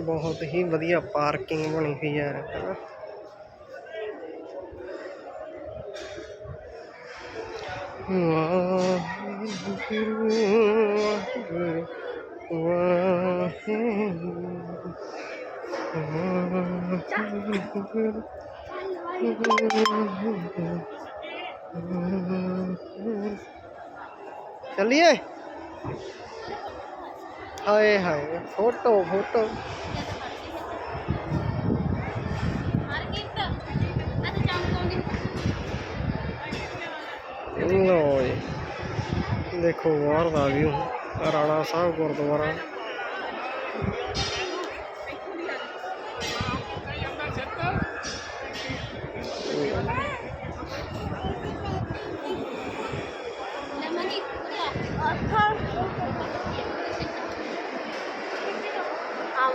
ਬਹੁਤ ਹੀ ਵਧੀਆ ਪਾਰਕਿੰਗ ਬਣੀ ਹੋਈ ਹੈ ਹਨਾ ਵਾਹਿਗੁਰੂ ਵਾਹਿਗੁਰੂ ਵਾਹਿਗੁਰੂ ਵਾਹਿਗੁਰੂ ਚੱਲੀਏ ਹਾਏ ਹਾਏ ਫੋਟੋ ਫੋਟੋ ਲੋ ਦੇਖੋ ਬਾਹਰ ਦਾ राणा साहब गुरुद्वारा। हाँ,